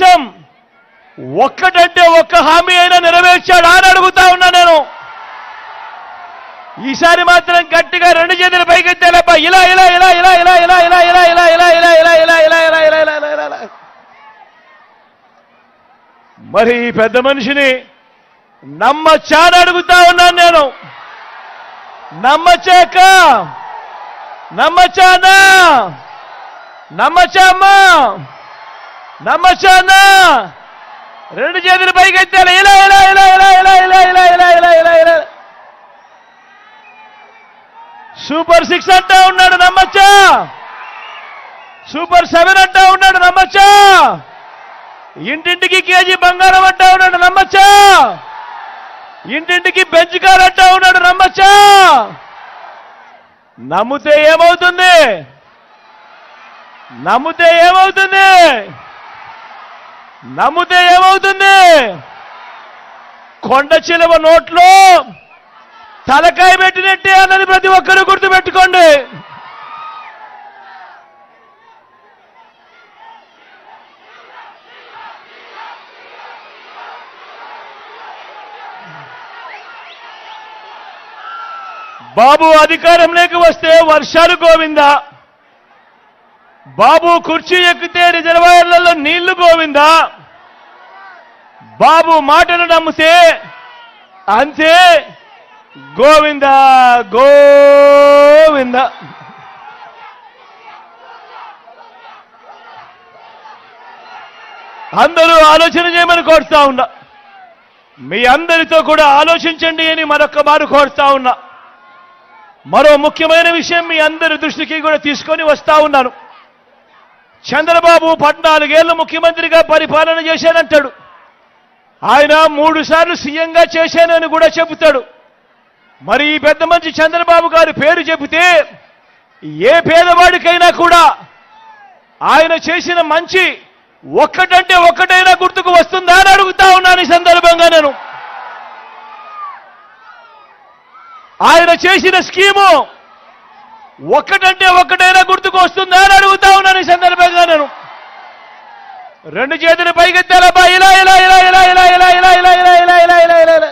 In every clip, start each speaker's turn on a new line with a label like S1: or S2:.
S1: కనీసం ఒక్కటంటే ఒక్క హామీ అయినా నెరవేర్చాడా అని అడుగుతా ఉన్నా నేను ఈసారి మాత్రం గట్టిగా రెండు చేతులు పైకెత్తేలేపా ఇలా ఇలా ఇలా ఇలా ఇలా ఇలా ఇలా ఇలా ఇలా ఇలా ఇలా ఇలా ఇలా ఇలా ఇలా ఇలా ఇలా ఇలా ఇలా మరి ఈ పెద్ద మనిషిని నమ్మచ్చా అని అడుగుతా ఉన్నాను నేను నమ్మచ్చాక నమ్మచ్చానా నమ్మచామా నమ్మచ్చానా రెండు చేతులు పైకి ఇలా ఇలా ఇలా ఇలా ఇలా ఇలా ఇలా ఇలా ఇలా ఇలా ఇలా సూపర్ సిక్స్ అంటా ఉన్నాడు నమ్మచ్చా సూపర్ సెవెన్ అంటా ఉన్నాడు నమ్మచ్చా ఇంటింటికి కేజీ బంగారం అంటా ఉన్నాడు నమ్మచ్చా ఇంటింటికి బెంచ్ కార్ అంటా ఉన్నాడు నమ్మచ్చా నమ్మితే ఏమవుతుంది నమ్మితే ఏమవుతుంది నమ్మితే ఏమవుతుంది? కొండ చిలువ నోట్లో తలకాయ పెట్టినట్టే అన్నది ప్రతి ఒక్కరూ గుర్తుపెట్టుకోండి. బాబు అధికారంలోకి వస్తే వర్షాలు గోవిందా? బాబు కుర్చీ ఎక్కితే రిజర్వాయర్లలో నీళ్ళు గోవిందా? బాబు మాటలు నమ్మితే అంతే. గోవింద గోవింద. అందరూ ఆలోచన చేయమని కోరుతా ఉన్నా. మీ అందరితో కూడా ఆలోచించండి అని మరొక మారు కోరుతా ఉన్నా. మరో ముఖ్యమైన విషయం మీ అందరి దృష్టికి కూడా తీసుకొని వస్తా ఉన్నాను. చంద్రబాబు పద్నాలుగేళ్ళు ముఖ్యమంత్రిగా పరిపాలన చేశానంటాడు ఆయన మూడు సార్లు సీఎంగా చేశానని కూడా చెబుతాడు. మరి ఈ పెద్ద మంచి చంద్రబాబు గారి పేరు చెబితే ఏ పేదవాడికైనా కూడా ఆయన చేసిన మంచి ఒక్కటంటే ఒక్కటైనా గుర్తుకు వస్తుందా అని అడుగుతా ఉన్నాను ఈ సందర్భంగా నేను. ఆయన చేసిన స్కీము ఒక్కటంటే ఒక్కటైనా గుర్తుకు వస్తుందా అని అడుగుతా ఉన్నాను ఈ సందర్భంగా నేను పైకి తెలబా ఇలా ఇలా ఇలా ఇలా ఇలా ఇలా ఇలా ఇలా ఇలా ఇలా ఇలా ఇలా ఇలా ఇలా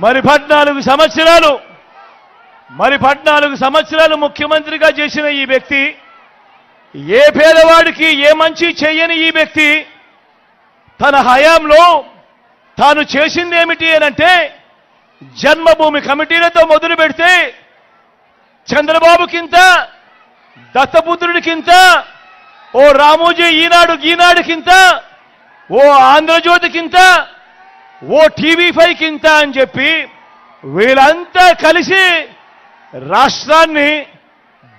S1: మరి పద్నాలుగు సంవత్సరాలు మరి పద్నాలుగు సంవత్సరాలు ముఖ్యమంత్రిగా చేసిన ఈ వ్యక్తి ఏ పేదవాడికి ఏ మంచి చేయని ఈ వ్యక్తి తన హయాంలో తాను చేసింది ఏమిటి అనంటే జన్మభూమి కమిటీలతో మొదలు పెడితే చంద్రబాబుకింత దత్తపుత్రుడికింత ఓ రామోజీ ఈనాడు ఈనాడుకింత ఓ ఆంధ్రజ్యోతికింత ఓ టీవీ ఫైవ్ కింత అని చెప్పి వీళ్ళంతా కలిసి రాష్ట్రాన్ని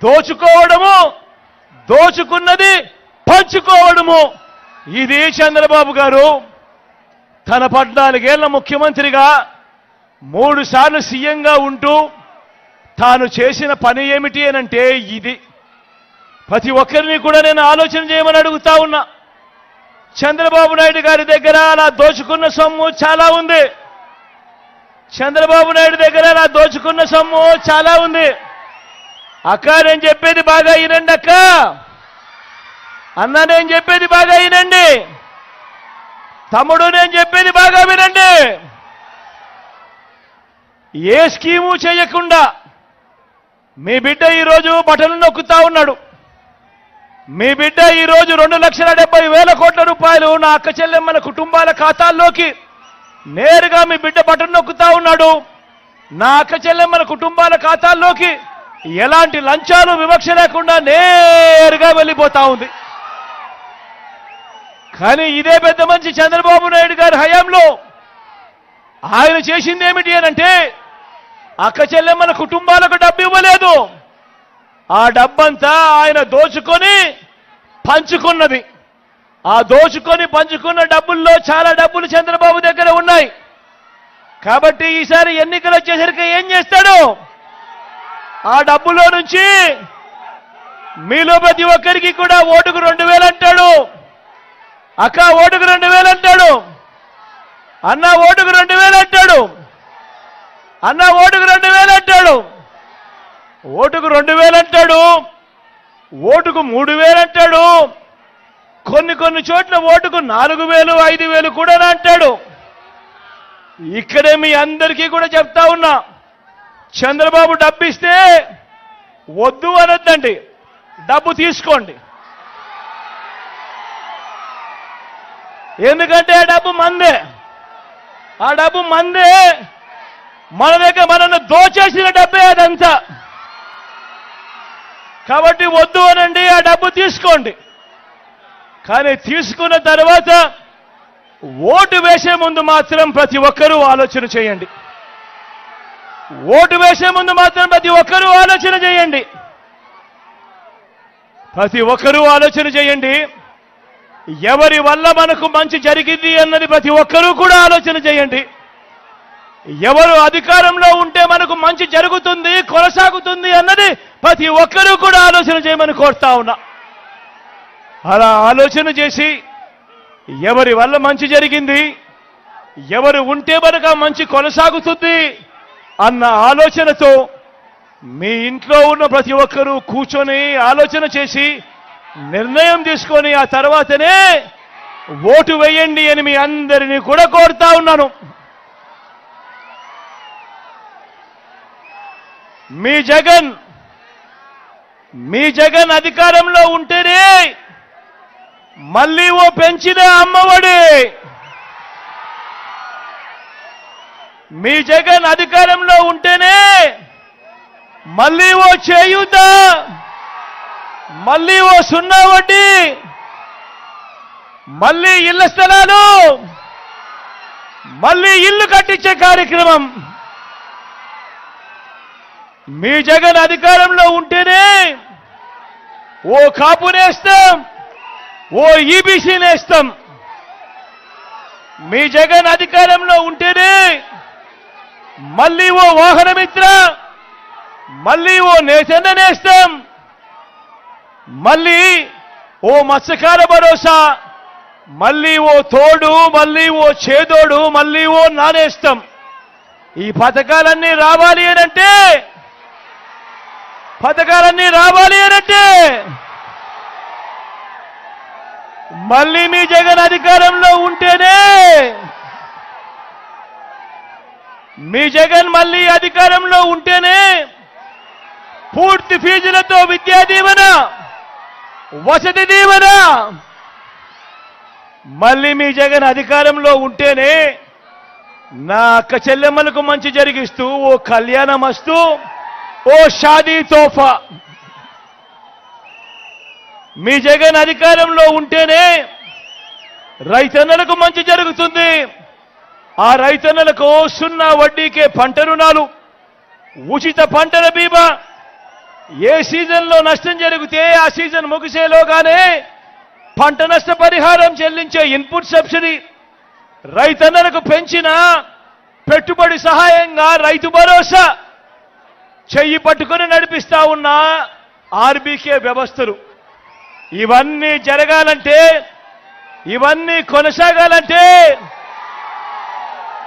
S1: దోచుకోవడము దోచుకున్నది పంచుకోవడము. ఇది చంద్రబాబు గారు తన పద్నాలుగేళ్ళ ముఖ్యమంత్రిగా మూడు సార్లు సీఎంగా ఉంటూ తాను చేసిన పని ఏమిటి అనంటే ఇది. ప్రతి ఒక్కరిని కూడా నేను ఆలోచన చేయమని అడుగుతా ఉన్నా. చంద్రబాబు నాయుడు గారి దగ్గర అలా దోచుకున్న సొమ్ము చాలా ఉంది. చంద్రబాబు నాయుడు దగ్గర అలా దోచుకున్న సొమ్ము చాలా ఉంది. అక్క నేను చెప్పేది బాగా వినండి అక్క. అన్న నేను చెప్పేది బాగా వినండి. తమ్ముడు నేను చెప్పేది బాగా వినండి. ఏ స్కీము చేయకుండా మీ బిడ్డ ఈరోజు బటన్లు నొక్కుతా ఉన్నాడు. మీ బిడ్డ ఈరోజు రెండు లక్షల డెబ్బై వేల కోట్ల రూపాయలు నా అక్క చెల్లెమ్మల కుటుంబాల ఖాతాల్లోకి నేరుగా మీ బిడ్డ బటన్ నొక్కుతా ఉన్నాడు. నా అక్క చెల్లెమ్మల కుటుంబాల ఖాతాల్లోకి ఎలాంటి లంచాలు వివక్ష లేకుండా నేరుగా వెళ్ళిపోతా ఉంది. కానీ ఇదే పెద్ద మంచి చంద్రబాబు నాయుడు గారి హయాంలో ఆయన చేసింది ఏమిటి అనంటే అక్క చెల్లెమ్మల కుటుంబాలకు డబ్బు ఇవ్వలేదు. ఆ డబ్బంతా ఆయన దోచుకొని పంచుకున్నది. ఆ దోచుకొని పంచుకున్న డబ్బుల్లో చాలా డబ్బులు చంద్రబాబు దగ్గర ఉన్నాయి. కాబట్టి ఈసారి ఎన్నికలు వచ్చేసరికి ఏం చేస్తాడు? ఆ డబ్బులో నుంచి మీలో ప్రతి ఒక్కరికి కూడా ఓటుకు రెండు వేలు అంటాడు. అక్క ఓటుకు రెండు వేలు అంటాడు. అన్న ఓటుకు రెండు వేలు అంటాడు. అన్న ఓటుకు రెండు వేలు అంటాడు. ఓటుకు రెండు వేలు అంటాడు. ఓటుకు మూడు వేలు అంటాడు. కొన్ని కొన్ని చోట్ల ఓటుకు నాలుగు వేలు ఐదు వేలు కూడా అంటాడు. ఇక్కడే మీ అందరికీ కూడా చెప్తా ఉన్నా. చంద్రబాబు డబ్బు ఇస్తే వద్దు అనొద్దండి. డబ్బు తీసుకోండి. ఎందుకంటే ఆ డబ్బు మందే. ఆ డబ్బు మందే. మన దగ్గర మనల్ని దోచేసిన డబ్బే అదంతా. కాబట్టి వద్దు అనండి ఆ డబ్బు తీసుకోండి. కానీ తీసుకున్న తర్వాత ఓటు వేసే ముందు మాత్రం ప్రతి ఒక్కరూ ఆలోచన చేయండి. ఓటు వేసే ముందు మాత్రం ప్రతి ఒక్కరూ ఆలోచన చేయండి. ప్రతి ఒక్కరూ ఆలోచన చేయండి. ఎవరి వల్ల మనకు మంచి జరిగింది అన్నది ప్రతి ఒక్కరూ కూడా ఆలోచన చేయండి. ఎవరు అధికారంలో ఉంటే మనకు మంచి జరుగుతుంది కొనసాగుతుంది అన్నది ప్రతి ఒక్కరూ కూడా ఆలోచన చేయమని కోరుతా ఉన్నా. అలా ఆలోచన చేసి ఎవరి వల్ల మంచి జరిగింది ఎవరు ఉంటే మనకు మంచి కొనసాగుతుంది అన్న ఆలోచనతో మీ ఇంట్లో ఉన్న ప్రతి ఒక్కరూ కూర్చొని ఆలోచన చేసి నిర్ణయం తీసుకొని ఆ తర్వాతనే ఓటు వేయండి అని మీ అందరినీ కూడా కోరుతా ఉన్నాను. మీ జగన్ మీ జగన్ అధికారంలో ఉంటేనే మళ్ళీ ఓ పెంచిన అమ్మఒడి. మీ జగన్ అధికారంలో ఉంటేనే మళ్ళీ ఓ చేయూత మళ్ళీ ఓ సున్నా వడ్డీ మళ్ళీ ఇళ్ళ స్థలాలు మళ్ళీ ఇల్లు కట్టించే కార్యక్రమం. మీ జగన్ అధికారంలో ఉంటేనే ఓ కాపు నేస్తాం ఓ ఈబీసీ నేస్తాం. మీ జగన్ అధికారంలో ఉంటేనే మళ్ళీ ఓ వాహనమిత్ర మళ్ళీ ఓ నేచన్న నేస్తాం మళ్ళీ ఓ మత్స్యకార భరోసా మళ్ళీ ఓ తోడు మళ్ళీ ఓ చేదోడు మళ్ళీ ఓ నానేస్తాం. ఈ పథకాలన్నీ రావాలి అనంటే పథకాలన్నీ రావాలి అనంటే మళ్ళీ మీ జగన్ అధికారంలో ఉంటేనే మీ జగన్ మళ్ళీ అధికారంలో ఉంటేనే పూర్తి ఫీజులతో విద్యా దీవెన వసతి దీవెన. మళ్ళీ మీ జగన్ అధికారంలో ఉంటేనే నా అక్క చెల్లెమ్మలకు మంచి జరిగిస్తూ ఓ కళ్యాణమస్తూ ఓ షాదీ తోఫా. మీ జగన్ అధికారంలో ఉంటేనే రైతన్నలకు మంచి జరుగుతుంది. ఆ రైతన్నలకు సున్నా వడ్డీకే పంట రుణాలు ఉచిత పంటల బీమా. ఏ సీజన్లో నష్టం జరిగితే ఆ సీజన్ ముగిసేలోగానే పంట నష్ట పరిహారం చెల్లించే ఇన్పుట్ సబ్సిడీ. రైతన్నలకు పెంచిన పెట్టుబడి సహాయంగా రైతు భరోసా. చెయ్యి పట్టుకొని నడిపిస్తా ఉన్న ఆర్బీకే వ్యవస్థలు. ఇవన్నీ జరగాలంటే ఇవన్నీ కొనసాగాలంటే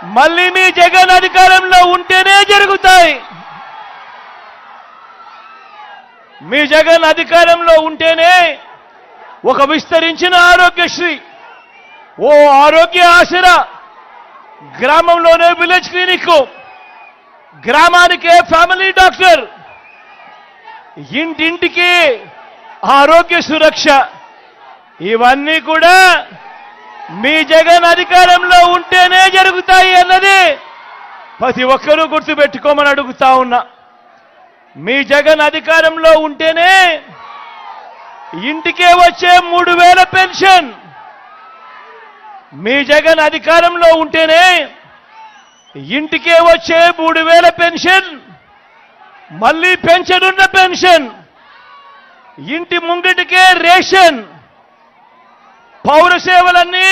S1: మళ్ళీ మీ జగన్ అధికారంలో ఉంటేనే జరుగుతాయి. మీ జగన్ అధికారంలో ఉంటేనే ఒక విస్తరించిన ఆరోగ్యశ్రీ ఓ ఆరోగ్య ఆసరా. గ్రామంలోనే విలేజ్ క్లినిక్ గ్రామానికే ఫ్యామిలీ డాక్టర్. ఇంటింటికి ఆరోగ్య సురక్ష. ఇవన్నీ కూడా మీ జగన్ అధికారంలో ఉంటేనే జరుగుతాయి అన్నది ప్రతి ఒక్కరూ గుర్తుపెట్టుకోమని అడుగుతా ఉన్నా. మీ జగన్ అధికారంలో ఉంటేనే ఇంటికే వచ్చే మూడు వేల పెన్షన్. మీ జగన్ అధికారంలో ఉంటేనే ఇంటికే వచ్చే మూడు వేల పెన్షన్. మళ్ళీ పెన్షన్ ఉన్న పెన్షన్. ఇంటి ముంగిటికే రేషన్. పౌర సేవలన్నీ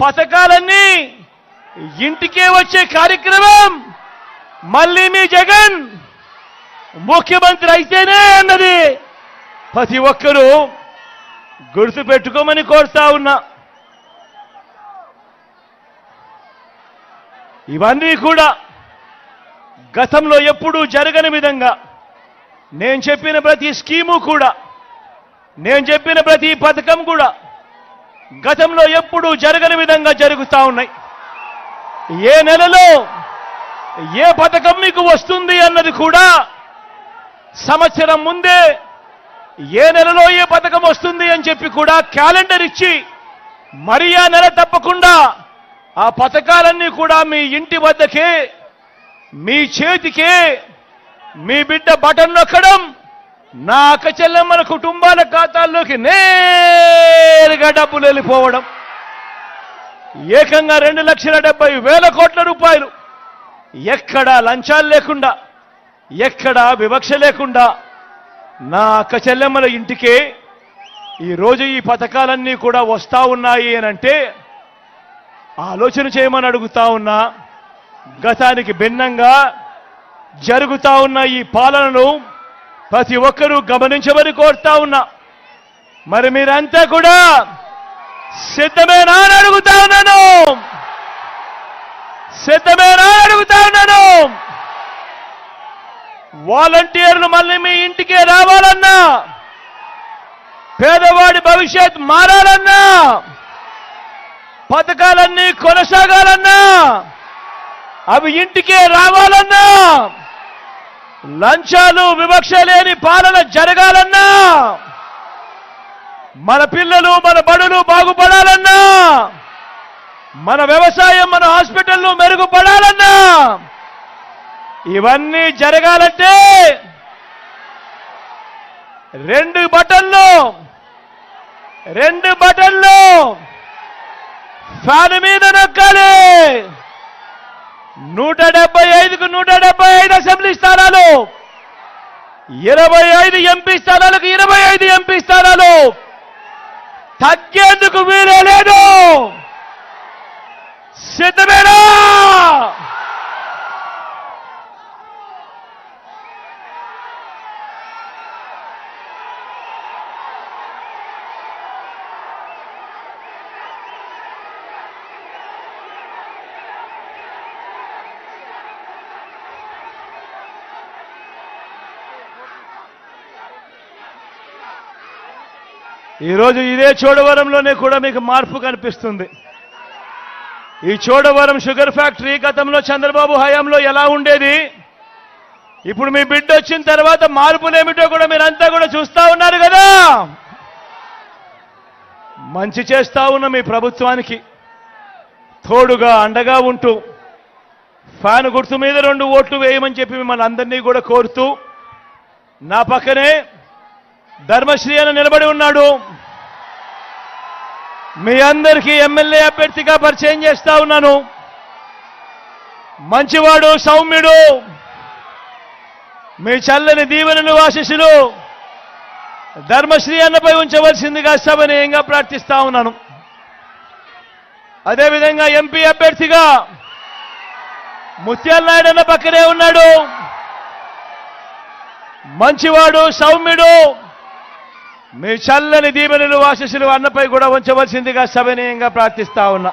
S1: పథకాలన్నీ ఇంటికే వచ్చే కార్యక్రమం మళ్ళీ మీ జగన్ ముఖ్యమంత్రి అయితేనే అన్నది ప్రతి ఒక్కరూ గుర్తుపెట్టుకోమని కోరుతా ఉన్నా. ఇవన్నీ కూడా గతంలో ఎప్పుడూ జరగని విధంగా నేను చెప్పిన ప్రతి స్కీము కూడా నేను చెప్పిన ప్రతి పథకం కూడా గతంలో ఎప్పుడూ జరగని విధంగా జరుగుతూ ఉన్నాయి. ఏ నెలలో ఏ పథకం మీకు వస్తుంది అన్నది కూడా సంవత్సరం ముందే ఏ నెలలో ఏ పథకం వస్తుంది అని చెప్పి కూడా క్యాలెండర్ ఇచ్చి మరి ఆ నెల తప్పకుండా ఆ పథకాలన్నీ కూడా మీ ఇంటి వద్దకే మీ చేతికే మీ బిడ్డ బటన్ నొక్కడం నా అక్కచెల్లెమ్మల కుటుంబాల ఖాతాల్లోకి నేరుగా డబ్బులు వెళ్ళిపోవడం. ఏకంగా రెండు లక్షల డెబ్బై వేల కోట్ల రూపాయలు. ఎక్కడా లంచాలు లేకుండా ఎక్కడా వివక్ష లేకుండా నా అక్క చెల్లెమ్మల ఇంటికే ఈరోజు ఈ పథకాలన్నీ కూడా వస్తా ఉన్నాయి అని అంటే ఆలోచన చేయమని అడుగుతా ఉన్నా గతానికి భిన్నంగా జరుగుతా ఉన్న ఈ పాలనను ప్రతి ఒక్కరూ గమనించమని కోరుతా ఉన్నా. మరి మీరంతా కూడా సిద్ధమేనా అని అడుగుతా ఉన్నాను. సిద్ధమేనా అని అడుగుతా ఉన్నాను. వాలంటీర్లు మళ్ళీ మీ ఇంటికే రావాలన్నా పేదవాడి భవిష్యత్ మారాలన్నా పథకాలన్నీ కొనసాగాలన్నా అవి ఇంటికే రావాలన్నా లంచాలు వివక్ష లేని పాలన జరగాలన్నా మన పిల్లలు మన బడులు బాగుపడాలన్నా మన వ్యవసాయం మన హాస్పిటల్లు మెరుగుపడాలన్నా ఇవన్నీ జరగాలంటే రెండు బటన్లు రెండు బటన్లు ఫ్యాన్ మీద నొక్కాలి. నూట డెబ్బై ఐదుకు నూట డెబ్బై ఇరవై ఐదు ఎంపీ స్థానాలకు ఇరవై ఐదు ఎంపీ స్థానాలు. తగ్గేందుకు వీలే లేదు. సిద్ధమేనా? ఈరోజు ఇదే చోడవరంలోనే కూడా మీకు మార్పు కనిపిస్తుంది. ఈ చోడవరం షుగర్ ఫ్యాక్టరీ గతంలో చంద్రబాబు హయాంలో ఎలా ఉండేది? ఇప్పుడు మీ బిడ్డ వచ్చిన తర్వాత మార్పులేమిటో కూడా మీరంతా కూడా చూస్తా ఉన్నారు కదా! మంచి చేస్తా ఉన్న మీ ప్రభుత్వానికి తోడుగా అండగా ఉంటూ ఫ్యాన్ గుర్తు మీద రెండు ఓట్లు వేయమని చెప్పి మిమ్మల్ని అందరినీ కూడా కోరుతూ నా పక్కనే ధర్మశ్రీ అని నిలబడి ఉన్నాడు. మీ అందరికీ ఎమ్మెల్యే అభ్యర్థిగా పరిచయం చేస్తా ఉన్నాను. మంచివాడు సౌమ్యుడు. మీ చల్లని దీవెనలు ఆశీస్సులు ధర్మశ్రీ అన్నపై ఉంచవలసిందిగా సభనీయంగా ప్రార్థిస్తా ఉన్నాను. అదేవిధంగా ఎంపీ అభ్యర్థిగా ముత్యాల నాయుడు అన్న పక్కనే ఉన్నాడు. మంచివాడు సౌమ్యుడు. మీ చల్లని దీవెనలు ఆశీస్సులు అన్నపై కూడా ఉంచవలసిందిగా సభనీయంగా ప్రార్థిస్తా ఉన్నా.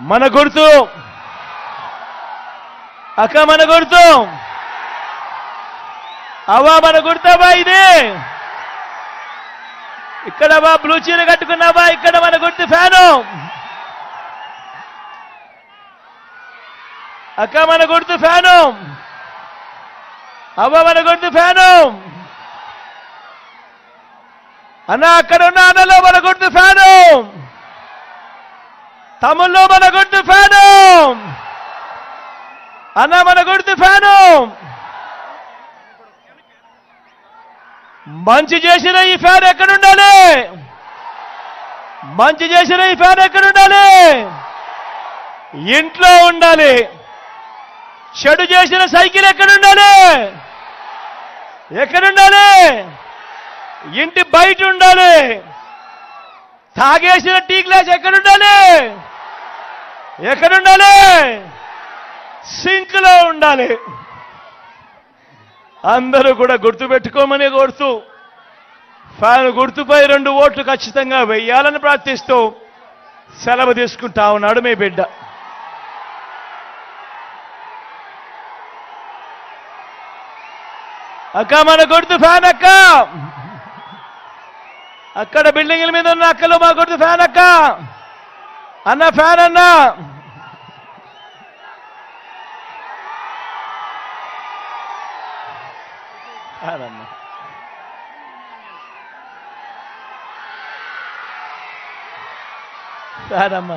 S1: మన గుర్తు. అక్క మన గుర్తు. అవా మన గుర్తవా ఇది. ఇక్కడ వా బ్లూ చీర కట్టుకున్నావా ఇక్కడ మన గుర్తు ఫ్యాను. అక్క మన గుర్తు ఫ్యాను. అవ్వ మన గుర్తు ఫ్యాను. అన్న అక్కడ ఉన్న అన్నలో మన గుర్తు ఫ్యాను తమ్ముళ్ళు మన గుర్తు ఫ్యాను అన్న మన గుర్తు ఫ్యాను మంచి చేసిన ఈ ఫ్యాన్ ఎక్కడుండాలి? మంచి చేసిన ఈ ఫ్యాన్ ఎక్కడుండాలి? ఇంట్లో ఉండాలి. చెడు చేసిన సైకిల్ ఎక్కడుండాలి? ఎక్కడుండాలి? ఇంటి బయట ఉండాలి. తాగేసిన టీ గ్లాస్ ఎక్కడుండాలి? ఎక్కడుండాలి? సింక్లో ఉండాలి. అందరూ కూడా గుర్తుపెట్టుకోమని కోరుతూ ఫ్యాన్ గుర్తుపై రెండు ఓట్లు ఖచ్చితంగా వెయ్యాలని ప్రార్థిస్తూ సెలవు తీసుకుంటా ఉన్నాడు మీ బిడ్డ. అక్క మన గుర్తు ఫ్యాన్ అక్క. అక్కడ బిల్డింగ్ల మీద ఉన్న అక్కలు మా గుర్తు ఫ్యాన్ అక్క. అన్న ఫ్యాన్ అన్న. ఫ్యాన్ అన్న. ఫ్యాన్ అమ్మా.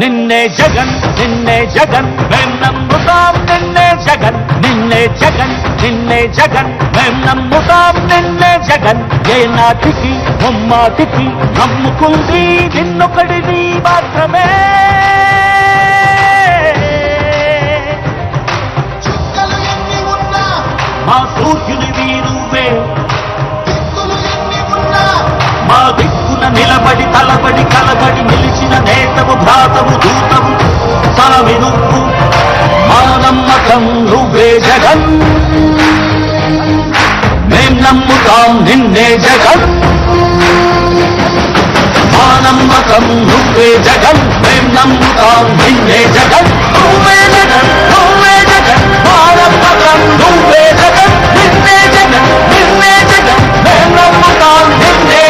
S2: నిన్నే జగన్ నిన్నే జగన్ మేం నమ్ముతాం నిన్నే జగన్ నిన్నే జగన్ నిన్నే జగన్ మేం నమ్ముతాం నిన్నే జగన్. ఏ నాటికి ముమ్మాటికి నమ్ముకుంది నిన్నొకడిని మాత్రమే. మా సూర్యుని వీరువే. మా దిక్కున నిలబడి తలబడి కలబడి నిలిచిన నేతవు భ్రాతవు దూతము తలవి నువ్వు మా నమ్మకం నువ్వే జగన్. మేం నమ్ముతాం నిన్నే జగన్. మా నమ్మకం నువ్వే జగన్. మేం నమ్ముతాం నిన్నే జగన్. నువ్వే జగన్ నువ్వే జగన్. మా నమ్మకం నువ్వే జగన్. నిన్నే జగన్ నిన్నే జగన్. మేం నమ్ముతాం నిన్నే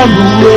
S2: da lua.